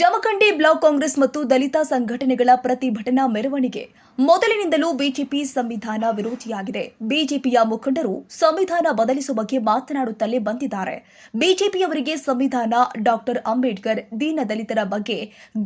Jammu Jamkhandi block Congress ಮತ್ತು ದಲಿತ ಸಂಘಟನೆಗಳ ಪ್ರತಿಭಟನಾ ಮೆರವಣಿಗೆ. ಮೊದಲಿನಿಂದಲೂ ಬಿಜೆಪಿ ಸಂವಿಧಾನ ವಿರೋಧಿಯಾಗಿದೆ. ಬಿಜೆಪಿಯ ಮುಖಂಡರು ಸಂವಿಧಾನ ಬದಲಿಸುವ ಬಗ್ಗೆ ಮಾತನಾಡುತ್ತಲೇ ಬಂದಿದ್ದಾರೆ. ಬಿಜೆಪಿಯವರಿಗೆ ಸಂವಿಧಾನ ಡಾಕ್ಟರ್ ಅಂಬೇಡ್ಕರ್ ದೀನ ದಲಿತರ ಬಗ್ಗೆ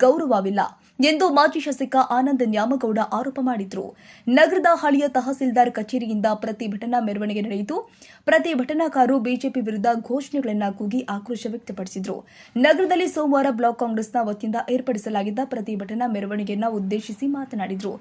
ಗೌರವವಿಲ್ಲ ಎಂದು ಮಾಜಿ ಶಾಸಕ ಆನಂದ್ ನ್ಯಾಮಗೌಡ ಆರೋಪ ಮಾಡಿದ್ರು. ನಗರದ ಹಳೆಯ ತಹಸೀಲ್ದಾರ್ ಕಚೇರಿಯಿಂದ ಪ್ರತಿಭಟನಾ ಮೆರವಣಿಗೆ ನಡೆಯಿತು. ಪ್ರತಿಭಟನಾಕಾರರು ಬಿಜೆಪಿ ವಿರುದ್ಧ ಘೋಷಣೆಗಳನ್ನು ಕೂಗಿ ಆಕ್ರೋಶ ವ್ಯಕ್ತಪಡಿಸಿದ್ರು. ನಗರದಲ್ಲಿ ಸೋಮವಾರ ಬ್ಲಾಕ್ ಕಾಂಗ್ರೆಸ್ನ ವತಿಯಿಂದ ಏರ್ಪಡಿಸಲಾಗಿದ್ದ ಪ್ರತಿಭಟನಾ ಮೆರವಣಿಗೆಯನ್ನು ಉದ್ದೇಶಿಸಿ ಮಾತನಾಡಿದರು.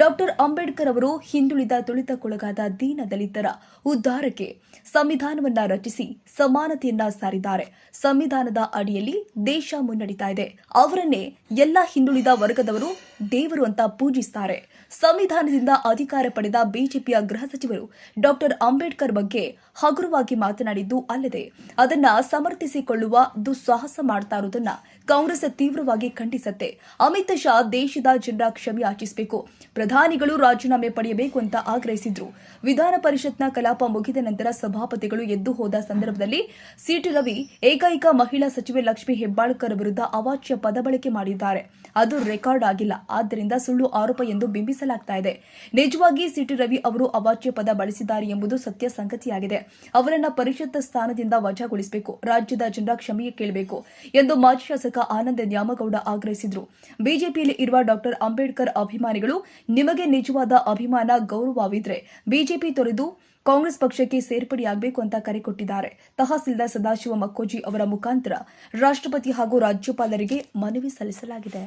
ಡಾಕ್ಟರ್ ಅಂಬೇಡ್ಕರ್ ಅವರು ಹಿಂದುಳಿದ ತುಳಿತಕ್ಕೊಳಗಾದ ದೀನ ದಲಿತರ ಉದ್ಧಾರಕ್ಕೆ ಸಂವಿಧಾನವನ್ನ ರಚಿಸಿ ಸಮಾನತೆಯನ್ನ ಸಾರಿದ್ದಾರೆ. ಸಂವಿಧಾನದ ಅಡಿಯಲ್ಲಿ ದೇಶ ಮುನ್ನಡೀತಾ ಇದೆ. ಅವರನ್ನೇ ಎಲ್ಲ ಹಿಂದುಳಿದ ವರ್ಗದವರು ದೇವರು ಅಂತ ಪೂಜಿಸ್ತಾರೆ. ಸಂವಿಧಾನದಿಂದ ಅಧಿಕಾರ ಪಡೆದ ಬಿಜೆಪಿಯ ಗೃಹ ಸಚಿವರು ಡಾಕ್ಟರ್ ಅಂಬೇಡ್ಕರ್ ಬಗ್ಗೆ ಹಗುರವಾಗಿ ಮಾತನಾಡಿದ್ದು ಅಲ್ಲದೆ ಅದನ್ನ ಸಮರ್ಥಿಸಿಕೊಳ್ಳುವ ದುಸ್ಸಾಹಸ ಮಾಡ್ತಾ ಇರುವುದನ್ನ ಕಾಂಗ್ರೆಸ್ ತೀವ್ರವಾಗಿ ಖಂಡಿಸುತ್ತೆ. ಅಮಿತ್ ಶಾ ದೇಶದ ಜನರ ಕ್ಷಮೆಯಾಚಿಸಬೇಕು ಪ್ರಧಾನಿಗಳು ರಾಜೀನಾಮೆ ಪಡೆಯಬೇಕು ಅಂತ ಆಗ್ರಹಿಸಿದ್ರು. ವಿಧಾನ ಪರಿಷತ್ನ ಕಲಾಪ ಮುಗಿದ ನಂತರ ಸಭಾಪತಿಗಳು ಎದ್ದು ಹೋದ ಸಂದರ್ಭದಲ್ಲಿ ಸಿಟಿ ರವಿ, ಏಕೈಕ ಮಹಿಳಾ ಸಚಿವೆ ಲಕ್ಷ್ಮಿ ಹೆಬ್ಬಾಳ್ಕರ್ ವಿರುದ್ಧ ಅವಾಚ್ಯ ಪದ ಬಳಕೆ ಮಾಡಿದ್ದಾರೆ. ಅದು ರೆಕಾರ್ಡ್ ಆಗಿಲ್ಲ. ಆದ್ದರಿಂದ ಸುಳ್ಳು ಆರೋಪ ಎಂದು ಬಿಂಬಿಸಲಾಗ್ತಾ ಇದೆ. ನಿಜವಾಗಿ ಸಿಟಿ ರವಿ ಅವರು ಅವಾಚ್ಯ ಪದ ಬಳಸಿದ್ದಾರೆ ಎಂಬುದು ಸತ್ಯ ಸಂಗತಿಯಾಗಿದೆ. ಅವರನ್ನ ಪರಿಷತ್ ಸ್ಥಾನದಿಂದ ವಜಾಗೊಳಿಸಬೇಕು. ರಾಜ್ಯದ ಜನರ ಕ್ಷಮೆಯೇ ಕೇಳಬೇಕು ಎಂದು ಮಾಜಿ ಶಾಸಕ ಆನಂದ ನ್ಯಾಮಗೌಡ ಆಗ್ರಹಿಸಿದ್ರು. ಬಿಜೆಪಿಯಲ್ಲಿ ಇರುವ ಡಾಕ್ಟರ್ ಅಂಬೇಡ್ಕರ್ ಅಭಿಮಾನಿಗಳು ನಿಮಗೆ ನಿಜವಾದ ಅಭಿಮಾನ ಗೌರವವಿದ್ರೆ ಬಿಜೆಪಿ ತೊರೆದು ಕಾಂಗ್ರೆಸ್ ಪಕ್ಷಕ್ಕೆ ಸೇರ್ಪಡೆಯಾಗಬೇಕು ಅಂತ ಕರೆ ಕೊಟ್ಟಿದ್ದಾರೆ. ತಹಸೀಲ್ದಾರ್ ಸದಾಶಿವ ಮಕ್ಕೋಜಿ ಅವರ ಮುಖಾಂತರ ರಾಷ್ಟ್ರಪತಿ ಹಾಗೂ ರಾಜ್ಯಪಾಲರಿಗೆ ಮನವಿ ಸಲ್ಲಿಸಲಾಗಿದೆ.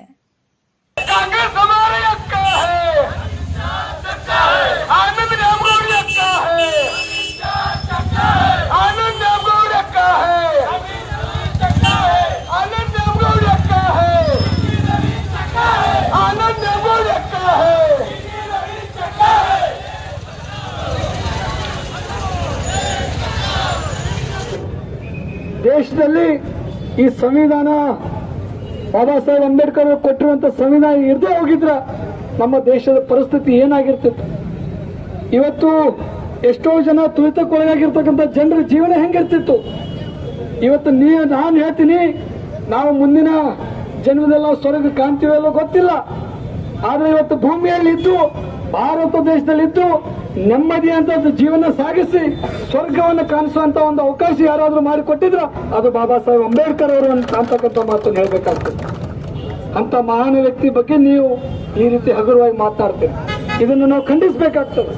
ದೇಶದಲ್ಲಿ ಈ ಸಂವಿಧಾನ ಬಾಬಾ ಸಾಹೇಬ್ ಅಂಬೇಡ್ಕರ್ ಅವರು ಕೊಟ್ಟಿರುವಂತ ಸಂವಿಧಾನ ಇರದೇ ಹೋಗಿದ್ರ ನಮ್ಮ ದೇಶದ ಪರಿಸ್ಥಿತಿ ಏನಾಗಿರ್ತಿತ್ತು ಇವತ್ತು ಎಷ್ಟೋ ಜನ ತುಳಿತಕ್ಕೊಳಗಾಗಿರ್ತಕ್ಕಂಥ ಜನರ ಜೀವನ ಹೆಂಗಿರ್ತಿತ್ತು? ಇವತ್ತು ನೀ, ನಾನು ಹೇಳ್ತೀನಿ, ನಾವು ಮುಂದಿನ ಜನ್ಮದೆಲ್ಲ ಸ್ವರ್ಗ ಕಾಣ್ತೀವಲ್ಲೋ ಗೊತ್ತಿಲ್ಲ. ಆದ್ರೆ ಇವತ್ತು ಭೂಮಿಯಲ್ಲಿ ಇದ್ದು ಭಾರತ ದೇಶದಲ್ಲಿದ್ದು ನೆಮ್ಮದಿ ಅಂತ ಜೀವನ ಸಾಗಿಸಿ ಸ್ವರ್ಗವನ್ನು ಕಾಣಿಸುವಂತ ಒಂದು ಅವಕಾಶ ಯಾರಾದ್ರೂ ಮಾಡಿಕೊಟ್ಟಿದ್ರ ಅದು ಬಾಬಾ ಸಾಹೇಬ್ ಅಂಬೇಡ್ಕರ್ ಅವರು ಅಂತ ಅಂತಕ್ಕಂಥ ಮಾತನ್ನು ಹೇಳ್ಬೇಕಾಗ್ತದೆ. ಅಂತ ಮಹಾನ್ ವ್ಯಕ್ತಿ ಬಗ್ಗೆ ನೀವು ಈ ರೀತಿ ಹಗುರವಾಗಿ ಮಾತಾಡ್ತೀರಿ. ಇದನ್ನು ನಾವು ಖಂಡಿಸಬೇಕಾಗ್ತದೆ.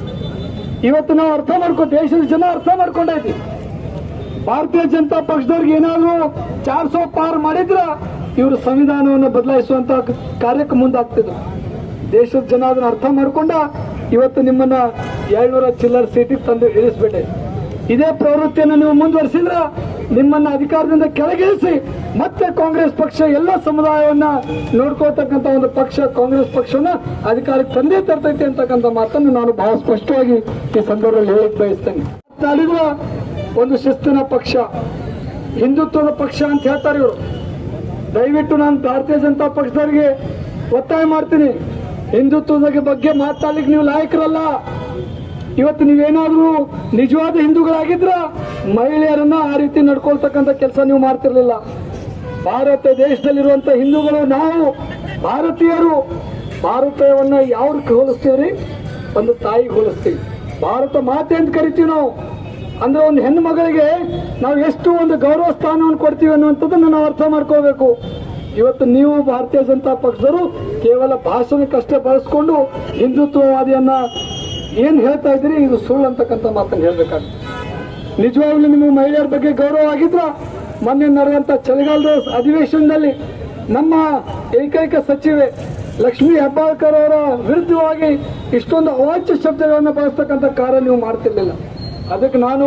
ಇವತ್ತು ನಾವು ಅರ್ಥ ಮಾಡ್ಕೊ ದೇಶದ ಜನ ಅರ್ಥ ಮಾಡ್ಕೊಂಡೈತಿ ಭಾರತೀಯ ಜನತಾ ಪಕ್ಷದವ್ರಿಗೆ ಏನಾದ್ರು ಚಾರ್ ಸೋ ಪಾರ್ ಮಾಡಿದ್ರ ಇವರು ಸಂವಿಧಾನವನ್ನು ಬದಲಾಯಿಸುವಂತ ಕಾರ್ಯಕ್ಕೆ ಮುಂದಾಗ್ತಿದ್ರು. ದೇಶದ ಜನ ಅದನ್ನ ಅರ್ಥ ಮಾಡ್ಕೊಂಡ ಇವತ್ತು ನಿಮ್ಮನ್ನ ಏಳ್ನೂರ ಚಿಲ್ಲರ್ ಸೀಟಿಗೆ ತಂದು ಇಳಿಸ್ಬಿಟ್ಟೆ. ಇದೇ ಪ್ರವೃತ್ತಿಯನ್ನು ನೀವು ಮುಂದುವರಿಸಿದ್ರ ನಿಮ್ಮನ್ನ ಅಧಿಕಾರದಿಂದ ಕೆಳಗಿಳಿಸಿ ಮತ್ತೆ ಕಾಂಗ್ರೆಸ್ ಪಕ್ಷ ಎಲ್ಲ ಸಮುದಾಯವನ್ನ ನೋಡ್ಕೋತಕ್ಕಂತ ಒಂದು ಪಕ್ಷ ಕಾಂಗ್ರೆಸ್ ಪಕ್ಷನ ಅಧಿಕಾರಕ್ಕೆ ತಂದೇ ತರ್ತೈತಿ ಅಂತಕ್ಕಂಥ ಮಾತನ್ನು ನಾನು ಬಹಳ ಸ್ಪಷ್ಟವಾಗಿ ಈ ಸಂದರ್ಭದಲ್ಲಿ ಹೇಳಕ್ ಬಯಸ್ತೇನೆ. ಅಲ್ಲಿರುವ ಒಂದು ಶಿಸ್ತಿನ ಪಕ್ಷ, ಹಿಂದುತ್ವದ ಪಕ್ಷ ಅಂತ ಹೇಳ್ತಾರೆ ಇವರು. ದಯವಿಟ್ಟು ನಾನು ಭಾರತೀಯ ಜನತಾ ಪಕ್ಷದವರಿಗೆ ಒತ್ತಾಯ ಮಾಡ್ತೀನಿ. ಹಿಂದುತ್ವದ ಬಗ್ಗೆ ಮಾತಾಡ್ಲಿಕ್ಕೆ ನೀವು ಲಾಯಕರಲ್ಲ. ಇವತ್ತು ನೀವೇನಾದ್ರೂ ನಿಜವಾದ ಹಿಂದೂಗಳಾಗಿದ್ರ ಮಹಿಳೆಯರನ್ನ ಆ ರೀತಿ ನಡ್ಕೊಳ್ತಕ್ಕಂಥ ಕೆಲಸ ನೀವು ಮಾಡ್ತಿರ್ಲಿಲ್ಲ. ಭಾರತ ದೇಶದಲ್ಲಿರುವಂತ ಹಿಂದೂಗಳು ನಾವು, ಭಾರತೀಯರು, ಭಾರತವನ್ನ ಯಾವ್ದಕ್ಕೆ ಹೋಲಿಸ್ತೀವ್ರಿ? ಒಂದು ತಾಯಿಗೆ ಹೋಲಿಸ್ತೀವಿ. ಭಾರತ ಮಾತೆ ಅಂತ ಕರಿತೀವಿ ನಾವು. ಅಂದ್ರೆ ಒಂದು ಹೆಣ್ಣು ಮಗಳಿಗೆ ನಾವು ಎಷ್ಟು ಒಂದು ಗೌರವ ಸ್ಥಾನವನ್ನು ಕೊಡ್ತೀವಿ ಅನ್ನುವಂಥದ್ದನ್ನು ನಾವು ಅರ್ಥ ಮಾಡ್ಕೋಬೇಕು. ಇವತ್ತು ನೀವು ಭಾರತೀಯ ಜನತಾ ಪಕ್ಷದವರು ಕೇವಲ ಭಾಷಣಕ್ಕಷ್ಟೇ ಬಳಸ್ಕೊಂಡು ಹಿಂದುತ್ವವಾದಿಯನ್ನ ಏನ್ ಹೇಳ್ತಾ ಇದ್ದೀರಿ? ಇದು ಸುಳ್ಳು ಅಂತಕ್ಕಂಥ ಮಾತನ್ನು ಹೇಳ್ಬೇಕಾಗ್ತದೆ ನಿಜವಾಗ್ಲೂ ನಿಮಗೆ ಮಹಿಳೆಯರ ಬಗ್ಗೆ ಗೌರವ ಆಗಿದ್ರ, ಮೊನ್ನೆ ನಡೆದಂತ ಚಳಿಗಾಲದ ಅಧಿವೇಶನದಲ್ಲಿ ನಮ್ಮ ಏಕೈಕ ಸಚಿವೆ ಲಕ್ಷ್ಮೀ ಹೆಬ್ಬಾಳ್ಕರ್ ಅವರ ವಿರುದ್ಧವಾಗಿ ಇಷ್ಟೊಂದು ಅವಾಚ್ಯ ಶಬ್ದಗಳನ್ನು ಬಳಸ್ತಕ್ಕಂಥ ಕಾರ್ಯ ನೀವು ಮಾಡ್ತಿರ್ಲಿಲ್ಲ. ಅದಕ್ಕೆ ನಾನು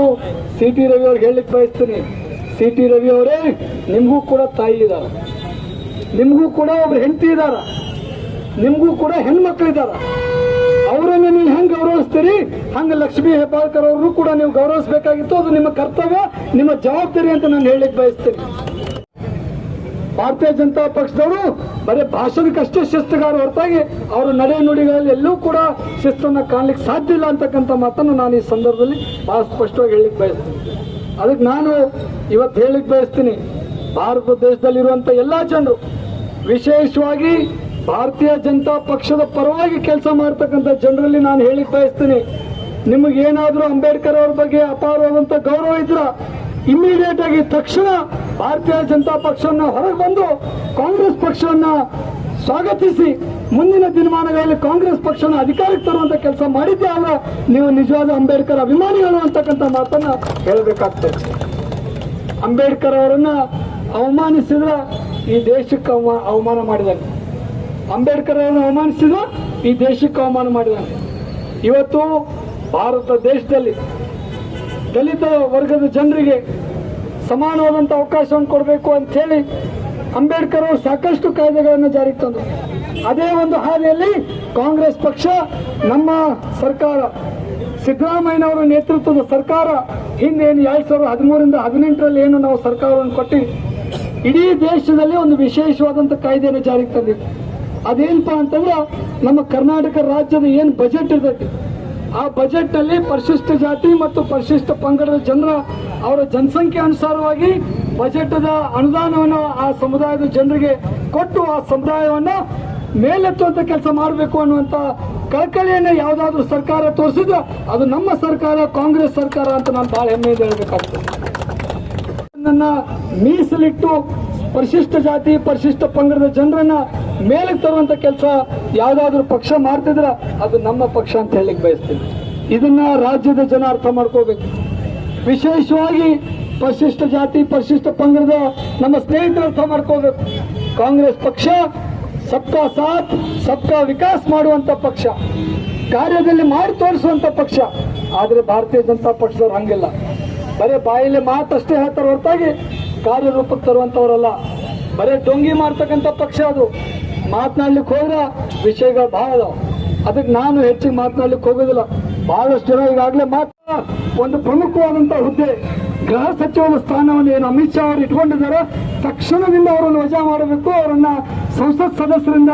ಸಿ ಟಿ ರವಿ ಅವ್ರಿಗೆ ಹೇಳಲಿಕ್ಕೆ ಬಯಸ್ತೀನಿ. ಸಿ ಟಿ ರವಿ ಅವರೇ, ನಿಮಗೂ ಕೂಡ ತಾಯಿ ಇದ್ದಾರೆ ನಿಮಗೂ ಕೂಡ ಒಬ್ರು ಹೆಂಡತಿ ಇದಾರ. ನಿಮಗೂ ಕೂಡ ಹೆಣ್ಮಕ್ಳಿದ್ದಾರೆ. ಅವರನ್ನ ನೀವು ಹೆಂಗ್ ಗೌರವಿಸ್ತೀರಿ? ಹಂಗ ಲಕ್ಷ್ಮೀ ಹೆಬ್ಬಾಳ್ಕರ್ ಅವ್ರನ್ನೂ ಕೂಡ ನೀವು ಗೌರವಿಸಬೇಕಾಗಿತ್ತು. ಅದು ನಿಮ್ಮ ಕರ್ತವ್ಯ, ನಿಮ್ಮ ಜವಾಬ್ದಾರಿ ಅಂತ ನಾನು ಹೇಳಲಿಕ್ಕೆ ಬಯಸ್ತೀನಿ. ಭಾರತೀಯ ಜನತಾ ಪಕ್ಷದವರು ಬರೀ ಭಾಷಣಕ್ಕಷ್ಟೇ ಶಿಸ್ತುಗಾರ ಹೊರತಾಗಿ ಅವರ ನಡೆ ನುಡಿಗಳಲ್ಲಿ ಎಲ್ಲೂ ಕೂಡ ಶಿಸ್ತನ್ನು ಕಾಣಲಿಕ್ಕೆ ಸಾಧ್ಯ ಇಲ್ಲ ಅಂತಕ್ಕಂಥ ಮಾತನ್ನು ನಾನು ಈ ಸಂದರ್ಭದಲ್ಲಿ ಬಹಳ ಸ್ಪಷ್ಟವಾಗಿ ಹೇಳಲಿಕ್ಕೆ ಬಯಸ್ತೀನಿ. ಅದಕ್ಕೆ ನಾನು ಇವತ್ತು ಹೇಳಲಿಕ್ಕೆ ಬಯಸ್ತೀನಿ, ಭಾರತ ದೇಶದಲ್ಲಿರುವಂಥ ಎಲ್ಲ ಜನರು ವಿಶೇಷವಾಗಿ ಭಾರತೀಯ ಜನತಾ ಪಕ್ಷದ ಪರವಾಗಿ ಕೆಲಸ ಮಾಡ್ತಕ್ಕಂಥ ಜನರಲ್ಲಿ ನಾನು ಹೇಳಿ ಬಯಸ್ತೀನಿ. ನಿಮಗೇನಾದರೂ ಅಂಬೇಡ್ಕರ್ ಅವ್ರ ಬಗ್ಗೆ ಅಪಾರವಾದಂಥ ಗೌರವ ಇದ್ರ ಇಮಿಡಿಯೇಟ್ ಆಗಿ ತಕ್ಷಣ ಭಾರತೀಯ ಜನತಾ ಪಕ್ಷವನ್ನು ಹೊರಗೆ ಬಂದು ಕಾಂಗ್ರೆಸ್ ಪಕ್ಷವನ್ನ ಸ್ವಾಗತಿಸಿ, ಮುಂದಿನ ದಿನಮಾನಗಳಲ್ಲಿ ಕಾಂಗ್ರೆಸ್ ಪಕ್ಷನ ಅಧಿಕಾರಕ್ಕೆ ತರುವಂತ ಕೆಲಸ ಮಾಡಿದ್ದೆ ಅಲ್ಲ ನೀವು ನಿಜವಾದ ಅಂಬೇಡ್ಕರ್ ಅಭಿಮಾನಿಗಳು ಅಂತಕ್ಕಂಥ ಮಾತನ್ನ ಹೇಳಬೇಕಾಗ್ತದೆ. ಅಂಬೇಡ್ಕರ್ ಅವರನ್ನ ಅವಮಾನಿಸಿದ್ರ ಈ ದೇಶಕ್ಕೆ ಅವಮಾನ ಮಾಡಿದಾನೆ ಅಂಬೇಡ್ಕರ್ ಅವರನ್ನು ಅವಮಾನಿಸಿದ್ರು ಈ ದೇಶಕ್ಕೆ ಅವಮಾನ ಮಾಡಿದ್ದಾರೆ. ಇವತ್ತು ಭಾರತ ದೇಶದಲ್ಲಿ ದಲಿತ ವರ್ಗದ ಜನರಿಗೆ ಸಮಾನವಾದಂಥ ಅವಕಾಶವನ್ನು ಕೊಡಬೇಕು ಅಂತ ಹೇಳಿ ಅಂಬೇಡ್ಕರ್ ಅವರು ಸಾಕಷ್ಟು ಕಾಯ್ದೆಗಳನ್ನು ಜಾರಿಗೆ ತಂದರು. ಅದೇ ಒಂದು ಹಾದಿಯಲ್ಲಿ ಕಾಂಗ್ರೆಸ್ ಪಕ್ಷ, ನಮ್ಮ ಸರ್ಕಾರ, ಸಿದ್ದರಾಮಯ್ಯನವರ ನೇತೃತ್ವದ ಸರ್ಕಾರ, ಹಿಂದೆ ಏನು ಎರಡ್ ಸಾವಿರದ ಹದಿಮೂರಿಂದ ಹದಿನೆಂಟರಲ್ಲಿ ಏನು ನಾವು ಸರ್ಕಾರವನ್ನು ಕೊಟ್ಟಿ ಇಡೀ ದೇಶದಲ್ಲಿ ಒಂದು ವಿಶೇಷವಾದಂಥ ಕಾಯ್ದೆಯನ್ನು ಜಾರಿಗೆ ತಂದಿತ್ತು ಅದೇನಪ್ಪ ಅಂತಂದ್ರೆ ನಮ್ಮ ಕರ್ನಾಟಕ ರಾಜ್ಯದ ಏನು ಬಜೆಟ್ ಇರ್ತೈತಿ? ಆ ಬಜೆಟ್ನಲ್ಲಿ ಪರಿಶಿಷ್ಟ ಜಾತಿ ಮತ್ತು ಪರಿಶಿಷ್ಟ ಪಂಗಡದ ಜನರ ಅವರ ಜನಸಂಖ್ಯೆ ಅನುಸಾರವಾಗಿ ಬಜೆಟ್ದ ಅನುದಾನವನ್ನು ಆ ಸಮುದಾಯದ ಜನರಿಗೆ ಕೊಟ್ಟು ಆ ಸಮುದಾಯವನ್ನ ಮೇಲೆತ್ತುವಂತ ಕೆಲಸ ಮಾಡಬೇಕು ಅನ್ನುವಂತ ಕಳಕಳಿಯನ್ನು ಯಾವುದಾದ್ರೂ ಸರ್ಕಾರ ತೋರಿಸಿದ್ರೆ ಅದು ನಮ್ಮ ಸರ್ಕಾರ, ಕಾಂಗ್ರೆಸ್ ಸರ್ಕಾರ ಅಂತ ನಾನು ಬಹಳ ಹೆಮ್ಮೆಯಿಂದ ಹೇಳಬೇಕಾಗ್ತದೆ. ನನ್ನ ಮೀಸಲಿಟ್ಟು ಪರಿಶಿಷ್ಟ ಜಾತಿ, ಪರಿಶಿಷ್ಟ ಪಂಗಡದ ಜನರನ್ನ ಮೇಲಕ್ಕೆ ತರುವಂತ ಕೆಲಸ ಯಾವ್ದಾದ್ರು ಪಕ್ಷ ಮಾಡ್ತಿದ್ರ ಅದು ನಮ್ಮ ಪಕ್ಷ ಅಂತ ಹೇಳಿಕ್ ಬಯಸ್ತೀನಿ. ಇದನ್ನ ರಾಜ್ಯದ ಜನ ಅರ್ಥ ಮಾಡ್ಕೋಬೇಕು. ವಿಶೇಷವಾಗಿ ಪರಿಶಿಷ್ಟ ಜಾತಿ, ಪರಿಶಿಷ್ಟ ಪಂಗಡದ ನಮ್ಮ ಸ್ನೇಹಿತರು ಅರ್ಥ ಮಾಡ್ಕೋಬೇಕು. ಕಾಂಗ್ರೆಸ್ ಪಕ್ಷ ಸಬ್ಕಾ ಸಾಥ್, ಸಬ್ಕಾ ವಿಕಾಸ್ ಮಾಡುವಂತ ಪಕ್ಷ. ಕಾರ್ಯದಲ್ಲಿ ಮಾಡಿ ತೋರಿಸುವಂತ ಪಕ್ಷ. ಆದ್ರೆ ಭಾರತೀಯ ಜನತಾ ಪಕ್ಷದವ್ರು ಹಂಗಿಲ್ಲ. ಬರೀ ಬಾಯಲ್ಲಿ ಮಾತಷ್ಟೇ ಹೇಳ್ತಾರೆ ಹೊರತಾಗಿ ಕಾರ್ಯರೂಪಕ್ಕೆ ತರುವಂತವರಲ್ಲ. ಬರೀ ಡೊಂಗಿ ಮಾಡ್ತಕ್ಕಂಥ ಪಕ್ಷ ಅದು. ಮಾತನಾಡ್ಲಿಕ್ಕೆ ಹೋದ್ರೆ ವಿಷಯಗಳು ಬಹಳ ಅದಾವ. ಅದಕ್ಕೆ ನಾನು ಹೆಚ್ಚಿಗೆ ಮಾತನಾಡ್ಲಿಕ್ಕೆ ಹೋಗೋದಿಲ್ಲ. ಬಹಳಷ್ಟು ಜನ ಈಗಾಗಲೇ ಮಾತ್ರ ಒಂದು ಪ್ರಮುಖವಾದಂತ ಹುದ್ದೆ. ಗೃಹ ಸಚಿವರ ಸ್ಥಾನವನ್ನು ಏನು ಅಮಿತ್ ಶಾ ಅವರು ಇಟ್ಕೊಂಡಿದ್ದಾರೆ. ತಕ್ಷಣದಿಂದ ಅವರನ್ನು ವಜಾ ಮಾಡಬೇಕು. ಅವರನ್ನ ಸಂಸತ್ ಸದಸ್ಯರಿಂದ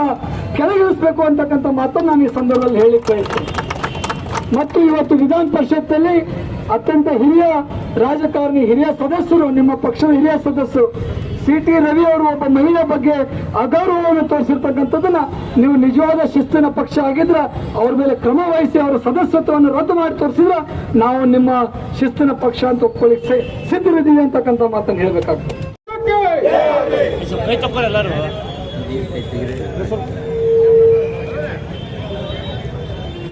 ಕೆಳಗಿಳಿಸಬೇಕು ಅಂತಕ್ಕಂಥ ಮಾತನ್ನು ನಾನು ಈ ಸಂದರ್ಭದಲ್ಲಿ ಹೇಳಿಕ್ ಮತ್ತು ಇವತ್ತು ವಿಧಾನ ಪರಿಷತ್ತಲ್ಲಿ ಅತ್ಯಂತ ಹಿರಿಯ ರಾಜಕಾರಣಿ ಹಿರಿಯ ಸದಸ್ಯರು ನಿಮ್ಮ ಪಕ್ಷದ ಹಿರಿಯ ಸದಸ್ಯರು. ಸಿ ಟಿ ರವಿ ಅವರು ಒಬ್ಬ ಮಹಿಳೆ ಬಗ್ಗೆ ಅಗೌರವವನ್ನು ತೋರಿಸಿರ್ತಕ್ಕಂಥದ್ದನ್ನ ನೀವು ನಿಜವಾದ ಶಿಸ್ತಿನ ಪಕ್ಷ ಆಗಿದ್ರೆ ಅವ್ರ ಮೇಲೆ ಕ್ರಮ ವಹಿಸಿ ಅವರ ಸದಸ್ಯತ್ವವನ್ನು ರದ್ದು ಮಾಡಿ ತೋರಿಸಿದ್ರೆ ನಾವು ನಿಮ್ಮ ಶಿಸ್ತಿನ ಪಕ್ಷ ಅಂತ ಒಪ್ಕೊಳ್ಳಿಕ್ಕೆ ಸಿ- ಸಿದ್ಧರಿದ್ದೀವಿ ಅಂತಕ್ಕಂಥ ಮಾತನ್ನು ಹೇಳ್ಬೇಕಾಗ್ತದೆ.